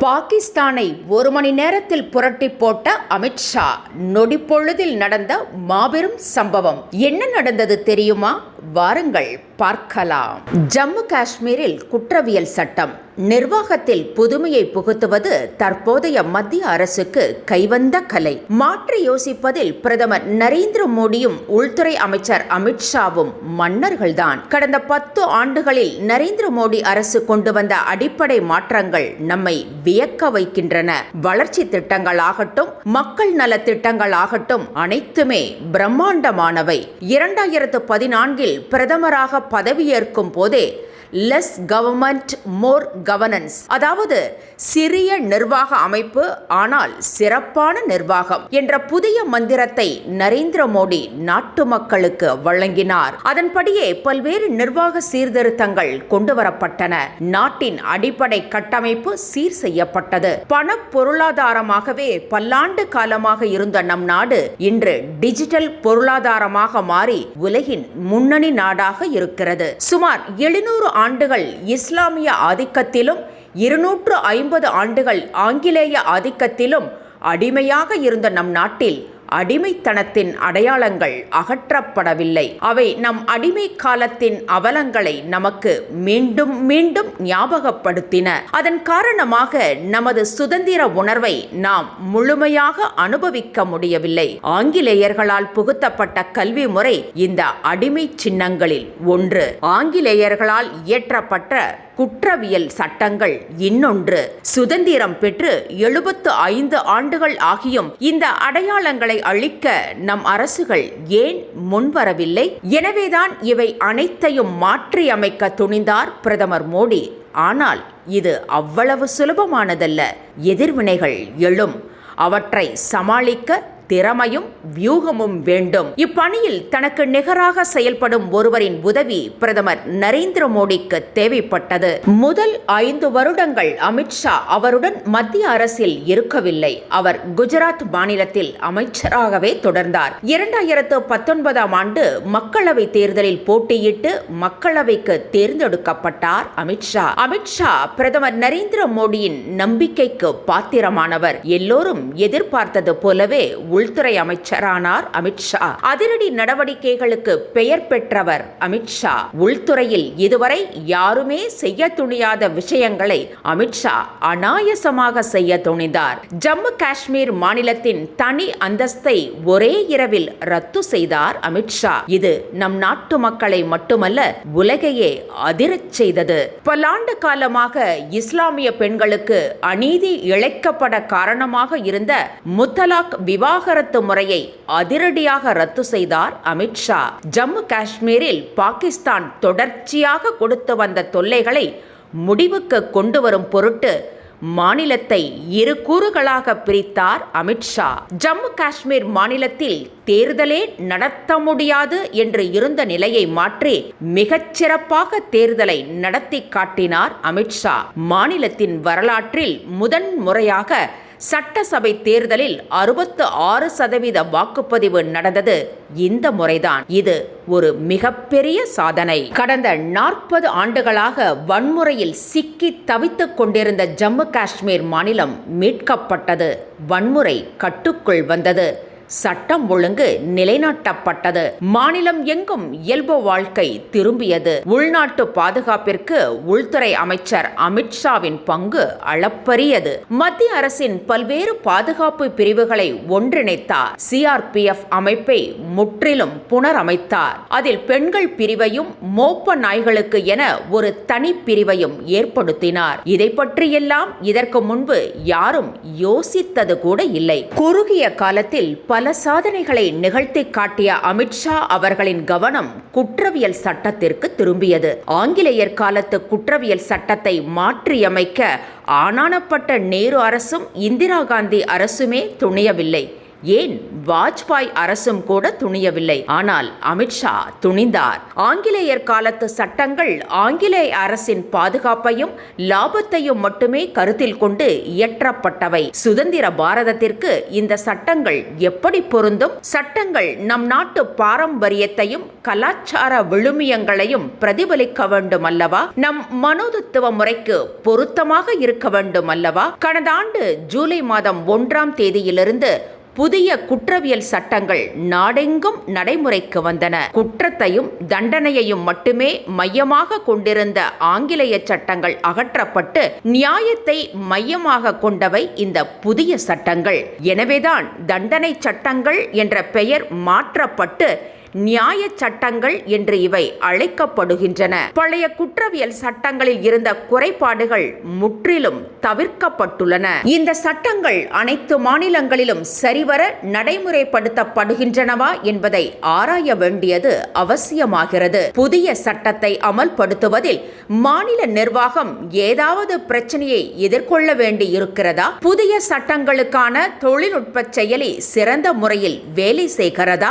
பாகிஸ்தானை ஒரு மணி நேரத்தில் புரட்டி போட்ட அமித்ஷா நொடிப்பொழுதில் நடந்த மாபெரும் சம்பவம். என்ன நடந்தது தெரியுமா? வாருங்கள் பார்க்கலாம். ஜம்மு காஷ்மீரில் குற்றவியல் சட்டம். நிர்வாகத்தில் புதுமையை புகுத்துவது தற்போதைய மத்திய அரசுக்கு கைவந்த கலை. மாற்றி யோசிப்பதில் பிரதமர் நரேந்திர மோடியும் உள்துறை அமைச்சர் அமித்ஷாவும் மன்னர்கள்தான். கடந்த பத்து ஆண்டுகளில் நரேந்திர மோடி அரசு கொண்டு வந்த அடிப்படை மாற்றங்கள் நம்மை வியக்க வைக்கின்றன. வளர்ச்சி திட்டங்கள் ஆகட்டும் மக்கள் நல திட்டங்கள் ஆகட்டும் அனைத்துமே பிரம்மாண்டமானவை. இரண்டாயிரத்து பதினான்கில் பிரதமராக பதவியேற்கும் போதே லெஸ் கவர்மெண்ட் மோர் கவர்னன்ஸ் அதாவது சிறிய நிர்வாக அமைப்பு ஆனால் சிறப்பான நிர்வாகம் என்ற புதிய மந்திரத்தை நரேந்திர மோடி நாட்டு மக்களுக்கு வழங்கினார். அதன்படியே பல்வேறு நிர்வாக சீர்திருத்தங்கள் கொண்டுவரப்பட்டன. நாட்டின் அடிப்படை கட்டமைப்பு சீர் செய்யப்பட்டது. பண பொருளாதாரமாகவே பல்லாண்டு காலமாக இருந்த நம் நாடு இன்று டிஜிட்டல் பொருளாதாரமாக மாறி உலகின் முன்னணி நாடாக இருக்கிறது. சுமார் எழுநூறு ஆண்டுகள் இஸ்லாமிய ஆதிக்கத்திலும் இருநூற்று ஐம்பது ஆண்டுகள் ஆங்கிலேய ஆதிக்கத்திலும் அடிமையாக இருந்த நம் நாட்டில் அடிமைத்தனத்தின் அடையாளங்கள் அகற்றப்படவில்லை. அவை நம் அடிமை காலத்தின் அவலங்களை நமக்கு மீண்டும் மீண்டும் ஞாபகப்படுத்தின. அதன் காரணமாக நமது சுதந்திர உணர்வை நாம் முழுமையாக அனுபவிக்க முடியவில்லை. ஆங்கிலேயர்களால் புகுத்தப்பட்ட கல்வி முறை இந்த அடிமை சின்னங்களில் ஒன்று. ஆங்கிலேயர்களால் இயற்றப்பட்ட குற்றவியல் சட்டங்கள் இன்னொன்று. சுதந்திரம் பெற்று எழுபத்து ஐந்து ஆண்டுகள் ஆகியும் இந்த அடையாளங்களை அழிக்க நம் அரசுகள் ஏன் முன்வரவில்லை? எனவேதான் இவை அனைத்தையும் மாற்றியமைக்க துணிந்தார் பிரதமர் மோடி. ஆனால் இது அவ்வளவு சுலபமானதல்ல. எதிர்வினைகள் எழும். அவற்றை சமாளிக்க திறமையும் வியூகமும் வேண்டும். இப்பணியில் தனக்கு நிகராக செயல்படும் ஒருவரின் உதவி பிரதமர் நரேந்திர மோடிக்கு தேவைப்பட்டது. முதல் ஐந்து வருடங்கள் அமித்ஷா அவருடன் மத்திய அரசில் இருக்கவில்லை. அவர் குஜராத் மாநிலத்தில் அமைச்சராகவே தொடர்ந்தார். இரண்டாயிரத்து பத்தொன்பதாம் ஆண்டு மக்களவை தேர்தலில் போட்டியிட்டு மக்களவைக்கு தேர்ந்தெடுக்கப்பட்டார் அமித்ஷா அமித்ஷா பிரதமர் நரேந்திர மோடியின் நம்பிக்கைக்கு பாத்திரமானவர். எல்லோரும் எதிர்பார்த்தது போலவே உள்துறை அமைச்சரானார் அமித்ஷா அதிரடி நடவடிக்கைகளுக்கு பெயர் பெற்றவர் அமித்ஷா உள்துறையில் இதுவரை யாருமே செய்ய துணியாத விஷயங்களை அமித்ஷா அனாயசமாக செய்ய துணிந்தார். ஜம்மு காஷ்மீர் மாநிலத்தின் தனி அந்தஸ்தை ஒரே இரவில் ரத்து செய்தார் அமித்ஷா இது நம் நாட்டு மக்களை மட்டுமல்ல உலகையே அதிரச் செய்தது. பல்லாண்டு காலமாக இஸ்லாமிய பெண்களுக்கு அநீதி இழைக்கப்பட காரணமாக இருந்த முத்தலாக் விவாக விவாகரத்து முறையை அதிரடியாக ரத்து செய்தார் அமித்ஷா ஜம்மு காஷ்மீரில் பாகிஸ்தான் தொடர்ச்சியாக கொடுத்து வந்த தொல்லைகளை முடிவுக்கு கொண்டு வரும் பொருட்டு மாநிலத்தை இரு கூறுகளாக பிரித்தார் அமித்ஷா ஜம்மு காஷ்மீர் மாநிலத்தில் தேர்தலே நடத்த முடியாது என்று இருந்த நிலையை மாற்றி மிகச்சிறப்பாக தேர்தலை நடத்தி காட்டினார் அமித்ஷா மாநிலத்தின் வரலாற்றில் முதன் முறையாக சட்டசபை தேர்தலில் அறுபத்து ஆறு சதவீத வாக்குப்பதிவு நடந்தது. இந்த முறைதான். இது ஒரு மிகப்பெரிய சாதனை. கடந்த நாற்பது ஆண்டுகளாக வன்முறையில் சிக்கி தவித்துக் கொண்டிருந்த ஜம்மு காஷ்மீர் மாநிலம் மீட்கப்பட்டது. வன்முறை கட்டுக்குள் வந்தது. சட்டம் ஒழுங்கு நிலைநாட்டப்பட்டது. மாநிலம் எங்கும் இயல்பு வாழ்க்கை திரும்பியது. உள்நாட்டு பாதுகாப்பிற்கு உள்துறை அமைச்சர் அமித்ஷாவின் பங்கு அளப்பரியது. மத்திய அரசின் பல்வேறு பாதுகாப்பு பிரிவுகளை ஒன்றிணைத்தார். சிஆர்பிஎஃப் அமைப்பை முற்றிலும் புனரமைத்தார். அதில் பெண்கள் பிரிவையும் மோப்ப நாய்களுக்கு என ஒரு தனி பிரிவையும் ஏற்படுத்தினார். இதை பற்றியெல்லாம் இதற்கு முன்பு யாரும் யோசித்தது கூட இல்லை. குறுகிய காலத்தில் பல பல சாதனைகளை நிகழ்த்தி காட்டிய அமித்ஷா அவர்களின் கவனம் குற்றவியல் சட்டத்திற்கு திரும்பியது. ஆங்கிலேயர் காலத்து குற்றவியல் சட்டத்தை மாற்றியமைக்க ஆனானப்பட்ட நேரு அரசும் இந்திரா காந்தி அரசுமே துணியவில்லை. ஏன் வாஜ்பாய் அரசும் கூட துணியவில்லை? ஆனால் அமித்ஷா துணிந்தார். ஆங்கிலேயர் காலத்து சட்டங்கள் ஆங்கிலேய அரசின் பாதுகாப்பையும் லாபத்தையும் மட்டுமே கருத்தில் கொண்டு இயற்றப்பட்டவை. சுதந்திர பாரதத்திற்கு இந்த சட்டங்கள் எப்படி பொருந்தும்? சட்டங்கள் நம் நாட்டு பாரம்பரியத்தையும் கலாச்சார விழுமியங்களையும் பிரதிபலிக்க வேண்டும் அல்லவா நம் மனோதத்துவ முறைக்கு பொருத்தமாக இருக்க வேண்டும் அல்லவா கடந்த ஆண்டு ஜூலை மாதம் ஒன்றாம் தேதியிலிருந்து புதிய குற்றவியல் சட்டங்கள் நாடெங்கும் நடைமுறைக்கு வந்தன. குற்றத்தையும் தண்டனையையும் மட்டுமே மையமாக கொண்டிருந்த ஆங்கிலேய சட்டங்கள் அகற்றப்பட்டு நியாயத்தை மையமாக கொண்டவை இந்த புதிய சட்டங்கள். எனவேதான் தண்டனை சட்டங்கள் என்ற பெயர் மாற்றப்பட்டு நியாய சட்டங்கள் என்று இவை அழைக்கப்படுகின்றன. பழைய குற்றவியல் சட்டங்களில் இருந்த குறைபாடுகள் முற்றிலும் தவிர்க்கப்பட்டுள்ளன. இந்த சட்டங்கள் அனைத்து மாநிலங்களிலும் சரிவர நடைமுறைப்படுத்தப்படுகின்றனவா என்பதை ஆராய வேண்டியது அவசியமாகிறது. புதிய சட்டத்தை அமல்படுத்துவதில் மாநில நிர்வாகம் ஏதாவது பிரச்சனையை எதிர்கொள்ள வேண்டி இருக்கிறதா புதிய சட்டங்களுக்கான தொழில்நுட்ப செயலி சிறந்த முறையில் வேலை செய்கிறதா?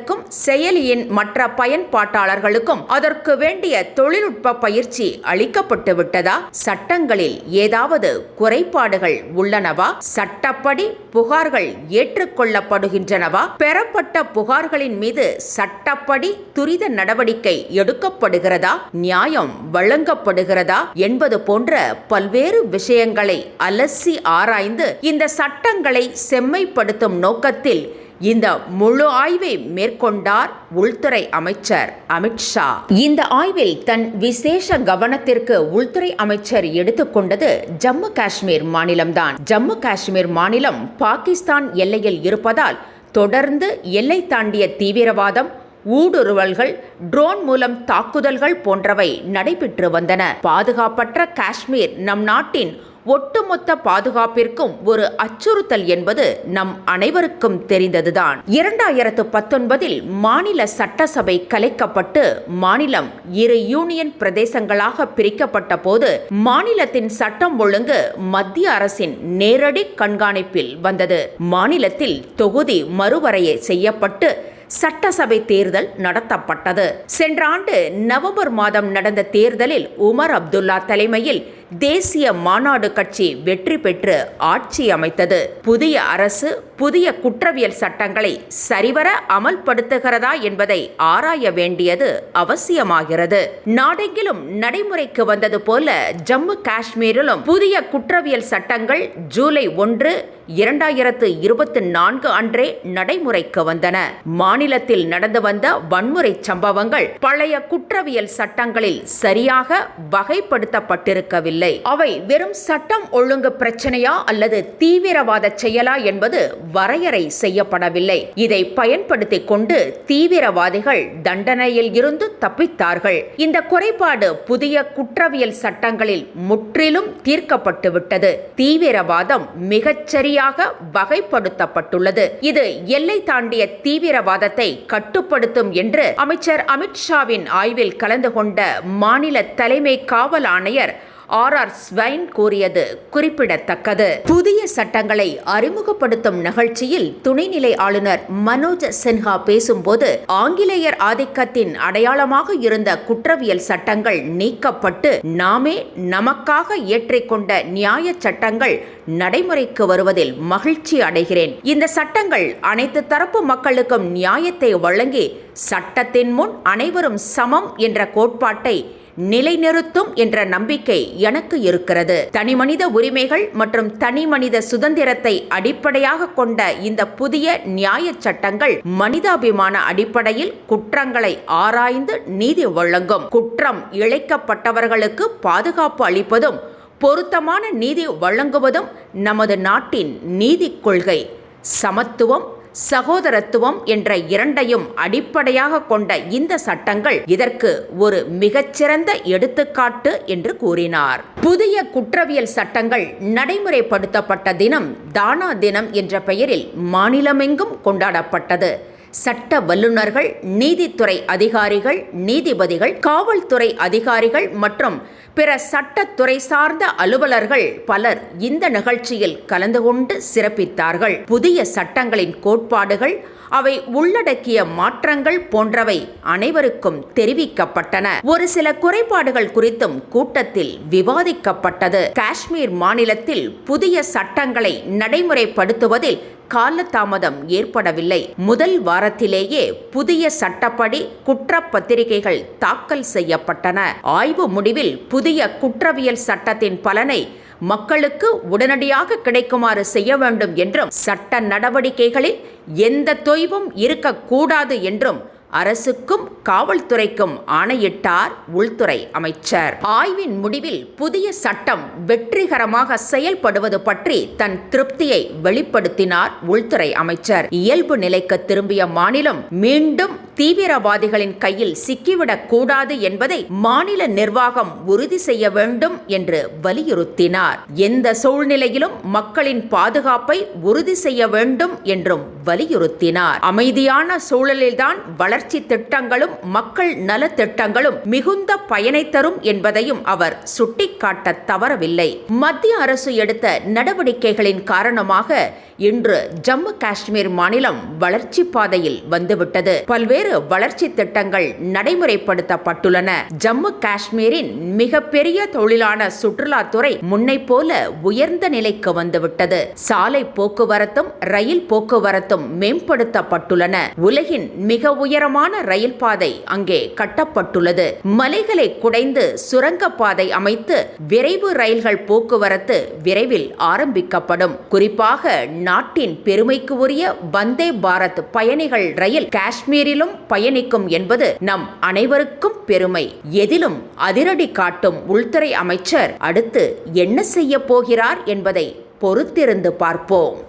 காவல்துறையினருக்கும் செயலியின் மற்ற பயன்பாட்டாளர்களுக்கும் அதற்கு வேண்டிய தொழில்நுட்ப பயிற்சி அளிக்கப்பட்டு விட்டதா? சட்டங்களில் ஏதாவது குறைபாடுகள் உள்ளனவா? சட்டப்படி புகார்கள் ஏற்றுக்கொள்ளப்படுகின்றனவா? பெறப்பட்ட புகார்களின் மீது சட்டப்படி துரித நடவடிக்கை எடுக்கப்படுகிறதா? நியாயம் வழங்கப்படுகிறதா? என்பது போன்ற பல்வேறு விஷயங்களை அலசி ஆராய்ந்து இந்த சட்டங்களை செம்மைப்படுத்தும் நோக்கத்தில் இந்த முழு ஆய்வை மேற்கொண்டார் உள்துறை அமைச்சர் அமித்ஷா இந்த ஆய்வில் தன் விசேஷ கவனத்திற்கு உள்துறை அமைச்சர் எடுத்துக்கொண்டது ஜம்மு காஷ்மீர் மாநிலம்தான். ஜம்மு காஷ்மீர் மாநிலம் பாகிஸ்தான் எல்லையில் இருப்பதால் தொடர்ந்து எல்லை தாண்டிய தீவிரவாதம் ஊடுருவல்கள் ட்ரோன் மூலம் தாக்குதல்கள் போன்றவை நடைபெற்று வந்தன. பாதுகாப்பற்ற காஷ்மீர் நம் நாட்டின் ஒட்டுமொத்த பாதுகாப்பிற்கும் ஒரு அச்சுறுத்தல் என்பது நம் அனைவருக்கும் தெரிந்ததுதான். இரண்டாயிரத்து பத்தொன்பதில் மாநில சட்டசபை கலைக்கப்பட்டு மாநிலம் இரு யூனியன் பிரதேசங்களாக பிரிக்கப்பட்ட போது மாநிலத்தின் சட்டம் ஒழுங்கு மத்திய அரசின் நேரடி கண்காணிப்பில் வந்தது. மாநிலத்தில் தொகுதி மறுவரையை செய்யப்பட்டு சட்டசபை தேர்தல் நடத்தப்பட்டது. சென்ற ஆண்டு நவம்பர் மாதம் நடந்த தேர்தலில் உமர் அப்துல்லா தலைமையில் தேசிய மாநாடு கட்சி வெற்றி பெற்று ஆட்சி அமைத்தது. புதிய அரசு புதிய குற்றவியல் சட்டங்களை சரிவர அமல்படுத்துகிறதா என்பதை ஆராய வேண்டியது அவசியமாகிறது. நாடெங்கிலும் நடைமுறைக்கு வந்தது போல ஜம்மு காஷ்மீரிலும் புதிய குற்றவியல் சட்டங்கள் ஜூலை ஒன்று இரண்டாயிரத்து இருபத்தி நான்கு அன்றே நடைமுறைக்கு வந்தன. மாநிலத்தில் நடந்து வந்த வன்முறை சம்பவங்கள் பழைய குற்றவியல் சட்டங்களில் சரியாக வகைப்படுத்தப்பட்டிருக்கவில்லை. அவை வெறும் சட்டம் ஒழுங்கு பிரச்சனையா அல்லது தீவிரவாத செயலா என்பது வரையறை செய்யப்படவில்லை. இதை பயன்படுத்திக் கொண்டு தீவிரவாதிகள் தண்டனையில் இருந்து தப்பித்தார்கள். இந்த குறைபாடு புதிய குற்றவியல் சட்டங்களில் முற்றிலும் தீர்க்கப்பட்டுவிட்டது. தீவிரவாதம் மிகச்சரியாக வகைப்படுத்தப்பட்டுள்ளது. இது எல்லை தாண்டிய தீவிரவாதத்தை கட்டுப்படுத்தும் என்று அமைச்சர் அமித்ஷாவின் ஆய்வில் கலந்து கொண்ட மாநில தலைமை காவல் ஆணையர் ஆர் ஆர் ஸ்வைன் கூறியது குறிப்பிடத்தக்கது. புதிய சட்டங்களை அறிமுகப்படுத்தும் நிகழ்ச்சியில் துணைநிலை ஆளுநர் மனோஜ் சின்ஹா பேசும்போது ஆங்கிலேயர் ஆதிக்கத்தின் அடையாளமாக இருந்த குற்றவியல் சட்டங்கள் நீக்கப்பட்டு நாமே நமக்காக ஏற்றிக்கொண்ட நியாய சட்டங்கள் நடைமுறைக்கு வருவதில் மகிழ்ச்சி அடைகிறேன். இந்த சட்டங்கள் அனைத்து தரப்பு மக்களுக்கும் நியாயத்தை வழங்கி சட்டத்தின் முன் அனைவரும் சமம் என்ற கோட்பாட்டை நிலைநிறுத்தும் என்ற நம்பிக்கை எனக்கு இருக்கிறது. தனிமனித உரிமைகள் மற்றும் தனிமனித சுதந்திரத்தை அடிப்படையாக கொண்ட இந்த புதிய நியாய சட்டங்கள் மனிதாபிமான அடிப்படையில் குற்றங்களை ஆராய்ந்து நீதி வழங்கும். குற்றம் இழைக்கப்பட்டவர்களுக்கு பாதுகாப்பு அளிப்பதும் பொருத்தமான நீதி வழங்குவதும் நமது நாட்டின் நீதி கொள்கை. சமத்துவம் சகோதரத்துவம் என்ற இரண்டையும் அடிப்படையாக கொண்ட இந்த சட்டங்கள் இதற்கு ஒரு மிகச்சிறந்த எடுத்துக்காட்டு என்று கூறினார். புதிய குற்றவியல் சட்டங்கள் நடைமுறைப்படுத்தப்பட்ட தினம் தானா தினம் என்ற பெயரில் மாநிலமெங்கும் கொண்டாடப்பட்டது. சட்ட வல்லுநர்கள் நீதித்துறை அதிகாரிகள் நீதிபதிகள் காவல்துறை அதிகாரிகள் மற்றும் பிற சட்டத்துறை சார்ந்த அலுவலர்கள் பலர் இந்த நிகழ்ச்சியில் கலந்து கொண்டு சிறப்பித்தார்கள். புதிய சட்டங்களின் கோட்பாடுகள் அவை உள்ளடக்கிய மாற்றங்கள் போன்றவை அனைவருக்கும் தெரிவிக்கப்பட்டன. ஒரு சில குறைபாடுகள் குறித்தும் கூட்டத்தில் விவாதிக்கப்பட்டது. காஷ்மீர் மாநிலத்தில் புதிய சட்டங்களை நடைமுறைப்படுத்துவதில் காலதாமதம் ஏற்படவில்லை. முதல் வாரத்திலேயே புதிய சட்டப்படி குற்றப்பத்திரிகைகள் தாக்கல் செய்யப்பட்டன. ஆய்வு முடிவில் புதிய குற்றவியல் சட்டத்தின் பலனை மக்களுக்கு உடனடியாக கிடைக்குமாறு செய்ய வேண்டும் என்றும் சட்ட நடவடிக்கைகளில் எந்த தொய்வும் இருக்கக்கூடாது என்றும் அரசுக்கும் காவல்துறைக்கும் ஆணையிட்டார் உள்துறை அமைச்சர். ஆய்வின் முடிவில் புதிய சட்டம் வெற்றிகரமாக செயல்படுவது பற்றி தன் திருப்தியை வெளிப்படுத்தினார் உள்துறை அமைச்சர். இயல்பு நிலைக்கு திரும்பிய மாநிலம் மீண்டும் தீவிரவாதிகளின் கையில் சிக்கிவிடக் கூடாது என்பதை மாநில நிர்வாகம் உறுதி செய்ய வேண்டும் என்று வலியுறுத்தினார். எந்த சூழ்நிலையிலும் மக்களின் பாதுகாப்பை உறுதி செய்ய வேண்டும் என்றும் வலியுறுத்தினார். அமைதியான சூழலில்தான் வளர் வளர்ச்சி திட்டங்களும் மக்கள் நல திட்டங்களும் மிகுந்த பயனை தரும் என்பதையும் அவர் சுட்டிக்காட்ட தவறவில்லை. மத்திய அரசு எடுத்த நடவடிக்கைகளின் காரணமாக இன்று ஜம்மு காஷ்மீர் மாநிலம் வளர்ச்சி பாதையில் வந்துவிட்டது. பல்வேறு வளர்ச்சி திட்டங்கள் நடைமுறைப்படுத்தப்பட்டுள்ளன. ஜம்மு காஷ்மீரின் மிகப்பெரிய தொழிலான சுற்றுலாத்துறை முன்னை போல உயர்ந்த நிலைக்கு வந்துவிட்டது. சாலை போக்குவரத்தும் ரயில் போக்குவரத்தும் மேம்படுத்தப்பட்டுள்ளன. உலகின் மிக உயரமான ரயில் பாதை அங்கே கட்டப்பட்டுள்ளது. மலைகளை குடைந்து சுரங்கப்பாதை அமைத்து விரைவு ரயில்கள் போக்குவரத்து விரைவில் ஆரம்பிக்கப்படும். குறிப்பாக நாட்டின் பெருமைக்கு உரிய வந்தே பாரத் பயணிகள் ரயில் காஷ்மீரிலும் பயணிக்கும் என்பது நம் அனைவருக்கும் பெருமை. எதிலும் அதிரடி காட்டும் உள்துறை அமைச்சர் அடுத்து என்ன செய்ய போகிறார் என்பதை பொறுத்திருந்து பார்ப்போம்.